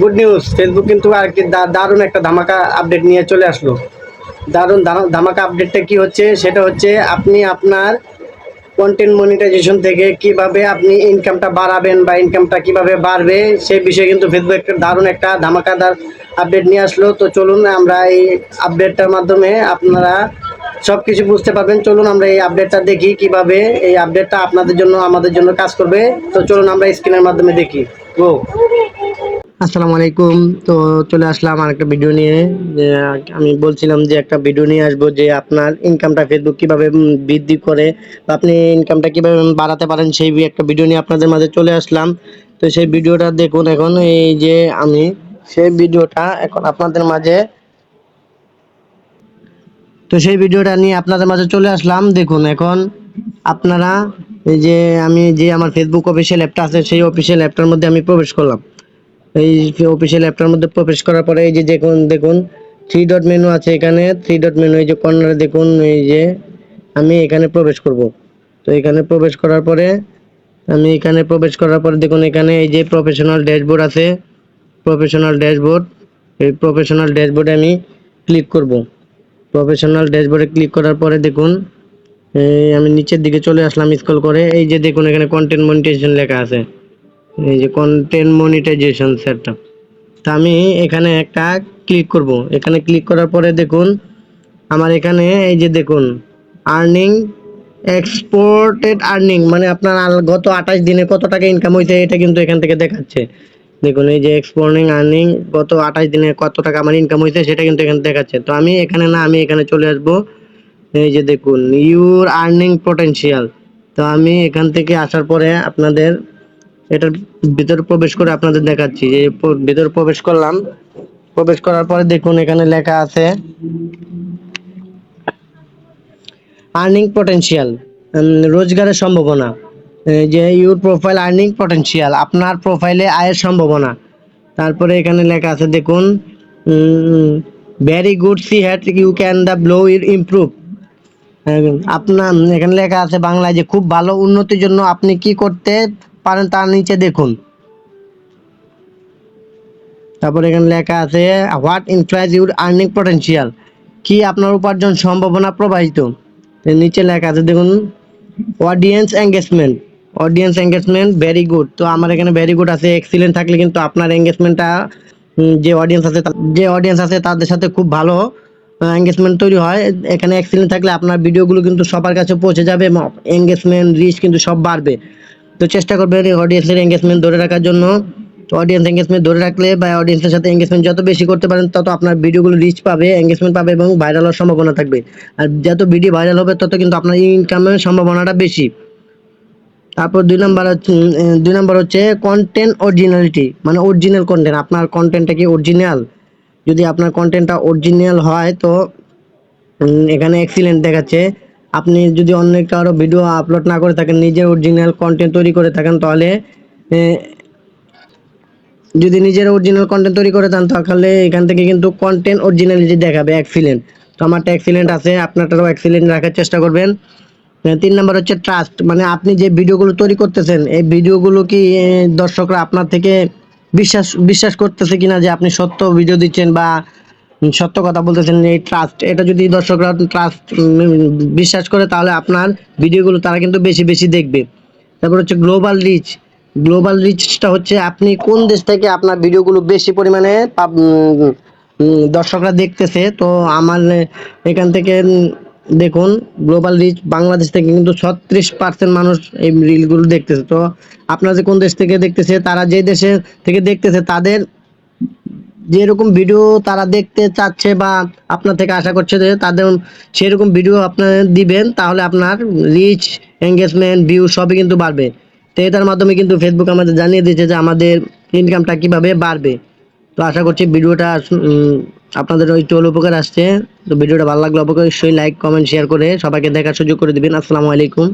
Good news Facebook কিন্তু আর কি দারুণ একটা ধামাকা আপডেট নিয়ে চলে আসলো। দারুণ ধামাকা আপডেটটা কি হচ্ছে? সেটা হচ্ছে আপনি আপনার কন্টেন্ট মনিটাইজেশন থেকে কীভাবে আপনি ইনকামটা বাড়াবেন বা ইনকামটা কীভাবে বাড়বে, সেই বিষয়ে কিন্তু ফেসবুক একটা দারুণ একটা ধামাকাদার আপডেট নিয়ে আসলো। তো চলুন আমরা এই আপডেটটার মাধ্যমে আপনারা সব কিছু বুঝতে পারবেন। চলুন আমরা এই আপডেটটা দেখি কীভাবে এই আপডেটটা আপনাদের জন্য, আমাদের জন্য কাজ করবে। তো চলুন আমরা স্ক্রিনের মাধ্যমে দেখি। গো আসসালামু আলাইকুম। তো চলে আসলাম আর একটা ভিডিও নিয়ে আমি বলছিলাম যে, একটা ভিডিও নিয়ে আসব যে, আপনার ইনকামটা ফেসবুক কীভাবে বৃদ্ধি করে বা আপনি ইনকামটা কীভাবে বাড়াতে পারেন, সেই একটা ভিডিও নিয়ে আপনাদের মাঝে চলে আসলাম। তো সেই ভিডিওটা দেখুন এখন, এই যে, আমি সেই ভিডিওটা এখন আপনাদের মাঝে তো সেই ভিডিওটা নিয়ে আপনাদের মাঝে চলে আসলাম। দেখুন এখন আপনারা, এই যে, আমি যে, আমার ফেসবুক অফিসিয়াল অ্যাপটা আছে, সেই অফিসিয়াল অ্যাপটার মধ্যে আমি প্রবেশ করলাম। এই অফিসিয়াল অ্যাপটার মধ্যে প্রবেশ করার পরে এই যে দেখুন দেখুন থ্রি ডট মেনু আছে এখানে থ্রি ডট মেনু এই যে কর্নারে দেখুন, এই যে আমি এখানে প্রবেশ করব। তো এখানে প্রবেশ করার পরে, আমি এখানে প্রবেশ করার পরে দেখুন, এখানে এই যে প্রফেশনাল ড্যাশবোর্ড আছে প্রফেশনাল ড্যাশবোর্ড এই প্রফেশনাল ড্যাশবোর্ডে আমি ক্লিক করব। প্রফেশনাল ড্যাশবোর্ডে ক্লিক করার পরে দেখুন আমি নিচের দিকে চলে আসলাম স্ক্রল করে, এই যে দেখুন, এখানে কন্টেন্ট মনিটাইজেশন লেখা আছে। এই যে কন্টেন্ট মনিটাইজেশন সেটটা তা আমি এখানে একটা ক্লিক করব। এখানে ক্লিক করার পরে দেখুন, আমার এখানে এই যে দেখুন আর্নিং এক্সপোর্টেড আর্নিং মানে আপনার গত আঠাশ দিনে কত টাকা ইনকাম হয়েছে এটা কিন্তু এখান থেকে দেখাচ্ছে। দেখুন, এই যে এক্সপোর্টিং আর্নিং গত আঠাশ দিনে কত টাকা আমার ইনকাম হয়েছে সেটা কিন্তু এখানে দেখাচ্ছে। তো আমি এখানে না, আমি এখানে চলে আসব। এই যে দেখুন ইউর আর্নিং পটেনশিয়াল তো আমি এখান থেকে আসার পরে আপনাদের এটার ভিতরে প্রবেশ করে আপনাদের দেখাচ্ছি যে ভিতরে প্রবেশ করলাম। প্রবেশ করার পরে দেখুন এখানে লেখা আছে আর্নিং পটেনশিয়াল রোজগারের সম্ভাবনা। যে ইউর প্রোফাইল আর্নিং পটেনশিয়াল আপনার প্রোফাইলে আয়ের সম্ভাবনা। তারপরে এখানে লেখা আছে, দেখুন very good see what you can the below your improve আপনার, এখানে লেখা আছে, বাংলায় যে খুব ভালো উন্নতির জন্য আপনি কি করতে পারেন তার নিচে দেখুন। তারপর এখানে লেখা আছে what influence your earning potential কি আপনার উপার্জন সম্ভাবনা প্রবাহিত? নিচে লেখা আছে, দেখুন audience engagement audience engagement very good তো আমার এখানে ভেরি গুড আছে এক্সিলেন্ট থাকলে কিন্তু আপনার এঙ্গেজমেন্টটা যে অডিয়েন্স আছে যে অডিয়েন্স আছে তাদের সাথে খুব ভালো এঙ্গেজমেন্ট তৈরি হয়। এখানে এক্সিলেন্ট থাকলে আপনার ভিডিওগুলো কিন্তু সবার কাছে পৌঁছে যাবে এবং এঙ্গেজমেন্ট রিচ কিন্তু সব বাড়বে। তো চেষ্টা করবেন অডিয়েন্সের এঙ্গেজমেন্ট ধরে রাখার জন্য। তো অডিয়েন্স এঙ্গেজমেন্ট ধরে রাখলে বা অডিয়েন্সের সাথে এঙ্গেজমেন্ট যত বেশি করতে পারেন, তত আপনার ভিডিওগুলো রিচ পাবে এঙ্গেজমেন্ট পাবে এবং ভাইরাল হওয়ার সম্ভাবনা থাকবে। আর যত ভিডিও ভাইরাল হবে, তত কিন্তু আপনার ইনকামের সম্ভাবনাটা বেশি। তারপর দুই নাম্বার দুই নাম্বার হচ্ছে কন্টেন্ট অরিজিনালিটি মানে অরিজিনাল কন্টেন্ট আপনার কন্টেন্টটা কি অরিজিনাল যদি আপনার কন্টেন্টটা অরিজিনাল হয়, তো এখানে এক্সিলেন্ট দেখাচ্ছে। আপনি যদি অন্য কারও ভিডিও আপলোড না করে থাকেন, নিজের অরিজিনাল কন্টেন্ট তৈরি করে থাকেন, তাহলে যদি নিজের অরিজিনাল কন্টেন্ট তৈরি করে দেন, তাহলে এখান থেকে কিন্তু কন্টেন্ট অরিজিনাল অরিজিনালিটি দেখাবে এক্সিলেন্ট তো আমারটা এক্সিলেন্ট আছে আপনারটাও এক্সিলেন্ট রাখার চেষ্টা করবেন। তিন নম্বর হচ্ছে ট্রাস্ট মানে আপনি যে ভিডিওগুলো তৈরি করতেছেন, এই ভিডিওগুলো কি দর্শকরা আপনার থেকে বিশ্বাস বিশ্বাস করতেছে কিনা যে আপনি সত্য ভিডিও দিচ্ছেন বা সত্য কথা বলতেছেন এই ট্রাস্ট এটা যদি দর্শকরা ট্রাস্ট বিশ্বাস করে, তাহলে আপনার ভিডিওগুলো তারা কিন্তু বেশি বেশি দেখবে। তারপর হচ্ছে গ্লোবাল রিচ গ্লোবাল রিচটা হচ্ছে আপনি কোন দেশ থেকে আপনার ভিডিওগুলো বেশি পরিমাণে দর্শকরা দেখতেছে, তো আমার এখান থেকে দেখুন গ্লোবাল রিচ বাংলাদেশ থেকে কিন্তু ছত্রিশ পার্সেন্ট মানুষ এই রিলগুলো দেখতেছে। তো আপনারা যে কোন দেশ থেকে দেখতেছে, তারা যে দেশে থেকে দেখতেছে, তাদের যেরকম ভিডিও তারা দেখতে চাচ্ছে বা আপনার থেকে আশা করছে যে তাদের সেরকম ভিডিও আপনার দিবেন, তাহলে আপনার রিচ এঙ্গেজমেন্ট ভিউ সবই কিন্তু বাড়বে। তো এটার মাধ্যমে কিন্তু ফেসবুক আমাদের জানিয়ে দিয়েছে যে আমাদের ইনকামটা কীভাবে বাড়বে। তো আশা করছি ভিডিওটা আপনাদের ওই টোল উপকার আসছে। তো ভিডিওটা ভালো লাগলে অবশ্যই লাইক কমেন্ট শেয়ার করে সবাইকে দেখার সুযোগ করে দিবেন। আসসালামু আলাইকুম।